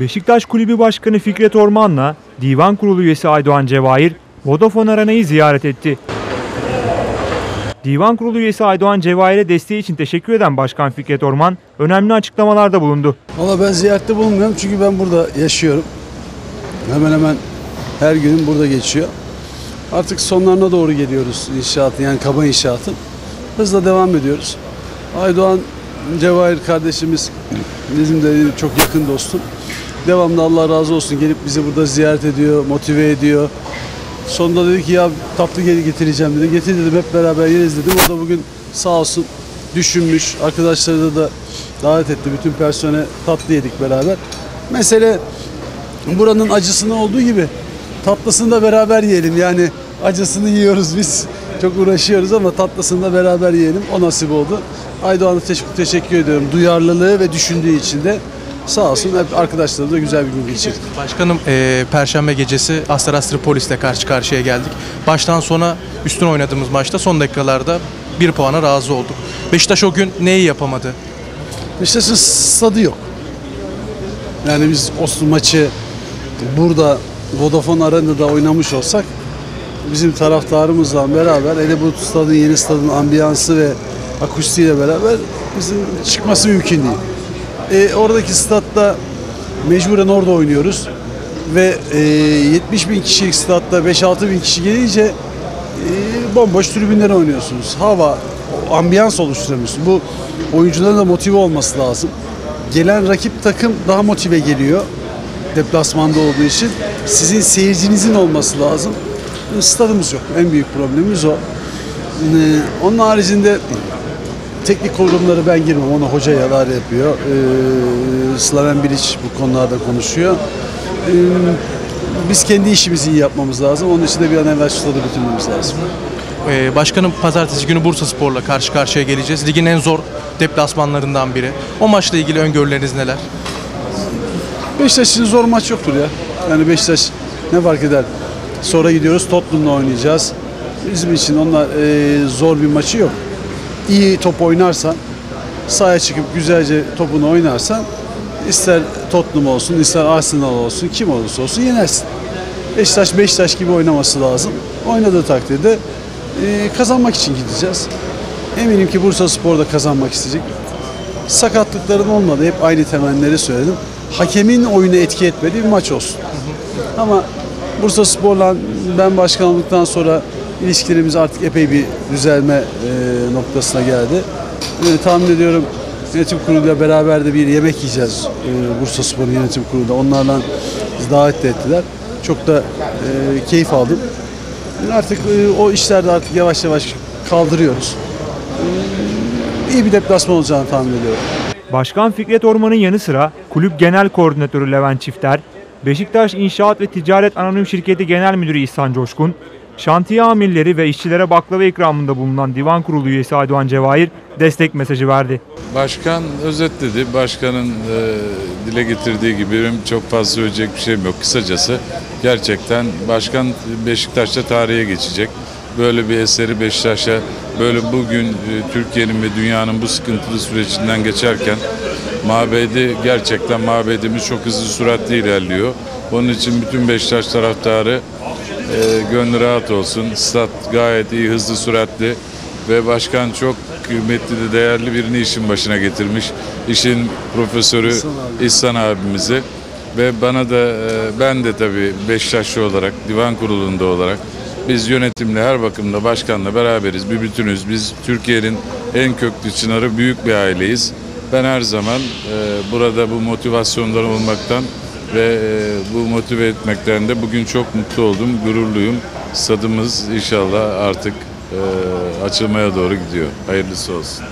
Beşiktaş Kulübü Başkanı Fikret Orman'la Divan Kurulu üyesi Aydoğan Cevahir Vodafone Arena'yı ziyaret etti. Divan Kurulu üyesi Aydoğan Cevahir'e desteği için teşekkür eden Başkan Fikret Orman önemli açıklamalarda bulundu. Valla ben ziyarette bulunmuyorum çünkü ben burada yaşıyorum. Hemen hemen her günüm burada geçiyor. Artık sonlarına doğru geliyoruz inşaatın yani kaba inşaatın. Hızla devam ediyoruz. Aydoğan Cevahir kardeşimiz bizim de çok yakın dostum. Devamlı Allah razı olsun gelip bizi burada ziyaret ediyor, motive ediyor. Sonunda dedi ki ya tatlı geri getireceğim dedi. Getir dedim hep beraber yeriz dedim. O da bugün sağ olsun düşünmüş. Arkadaşları da davet etti. Bütün personel tatlı yedik beraber. Mesele buranın acısını olduğu gibi tatlısını da beraber yiyelim. Yani acısını yiyoruz biz. Çok uğraşıyoruz ama tatlısını da beraber yiyelim. O nasip oldu. Aydoğan'a teşekkür, teşekkür ediyorum. Duyarlılığı ve düşündüğü için de sağ olsun hep arkadaşlarımla güzel bir gün geçirdik. Başkanım eee, Perşembe gecesi Astar Polis'le karşı karşıya geldik. Baştan sona üstün oynadığımız maçta son dakikalarda bir puana razı olduk. Beşiktaş o gün neyi yapamadı? Beşiktaş'ın stadı yok. Yani biz o maçı burada Vodafone Arena'da oynamış olsak bizim taraftarımızla beraber hele bu stadın yeni stadın ambiyansı ve akustiğiyle beraber bizim çıkması mümkün değil. E, oradaki statta mecburen orada oynuyoruz ve e, 70 bin kişilik statta 5-6 bin kişi gelince e, bomboş tribünlere oynuyorsunuz. Hava, ambiyans oluşturamıyorsun. Bu oyuncuların da motive olması lazım. Gelen rakip takım daha motive geliyor. Deplasmanda olduğu için. Sizin seyircinizin olması lazım. Stadımız yok. En büyük problemimiz o. Ee, Onun haricinde teknik kurulumları ben girmem. Onu hoca yalar yapıyor. Ee, Slaven Bilic bu konularda konuşuyor. Ee, biz kendi işimizi iyi yapmamız lazım. Onun için de bir an evvel şu stadı bitirmemiz lazım. Eee, başkanım pazartesi günü Bursa Spor'la karşı karşıya geleceğiz. Ligin en zor deplasmanlarından biri. O maçla ilgili öngörüleriniz neler? Beşiktaş için zor maç yoktur ya. Yani Beşiktaş ne fark eder? Sonra gidiyoruz Tottenham'la oynayacağız. Bizim için onlar e, zor bir maçı yok. İyi top oynarsan, sahaya çıkıp güzelce topunu oynarsan ister Tottenham olsun, ister Arsenal olsun, kim olursa olsun yenersin. Beşiktaş Beşiktaş gibi oynaması lazım. Oynadığı takdirde e, kazanmak için gideceğiz. Eminim ki Bursa Spor da kazanmak isteyecek. Sakatlıkların olmadı. Hep aynı temennileri söyledim. Hakemin oyunu etki etmediği bir maç olsun. Ama Bursa Spor'la ben başkanlıktan sonra ilişkilerimiz artık epey bir düzelme e, noktasına geldi. E, tahmin ediyorum yönetim kuruluyla beraber de bir yemek yiyeceğiz e, Bursa Spor'un yönetim kurulunda. Onlardan davet de ettiler. Çok da e, keyif aldım. Artık e, o işlerde artık yavaş yavaş kaldırıyoruz. E, iyi bir deplasman olacağını tahmin ediyorum. Başkan Fikret Orman'ın yanı sıra kulüp genel koordinatörü Levent Çifter, Beşiktaş İnşaat ve Ticaret Anonim Şirketi Genel Müdürü İhsan Coşkun, şantiye amirleri ve işçilere baklava ikramında bulunan Divan Kurulu üyesi Aydoğan Cevahir destek mesajı verdi. Başkan özetledi. Başkanın e, dile getirdiği gibi benim çok fazla söyleyecek bir şeyim yok. Kısacası gerçekten başkan Beşiktaş'ta tarihe geçecek. Böyle bir eseri Beşiktaş'a böyle bugün e, Türkiye'nin ve dünyanın bu sıkıntılı sürecinden geçerken mabedi gerçekten mabedimiz çok hızlı süratle ilerliyor. Onun için bütün Beşiktaş taraftarı e, gönlü rahat olsun. Stat gayet iyi, hızlı, süratli ve başkan çok kıymetli de değerli birini işin başına getirmiş. İşin profesörü İhsan abi. İhsan abimizi ve bana da e, ben de tabii Beşiktaşlı olarak, divan kurulunda olarak biz yönetimle her bakımda başkanla beraberiz, bir bütünüz. Biz Türkiye'nin en köklü çınarı büyük bir aileyiz. Ben her zaman e, burada bu motivasyondan olmaktan ve e, bu motive etmekten de bugün çok mutlu oldum, gururluyum. Stadımız inşallah artık e, açılmaya doğru gidiyor. Hayırlısı olsun.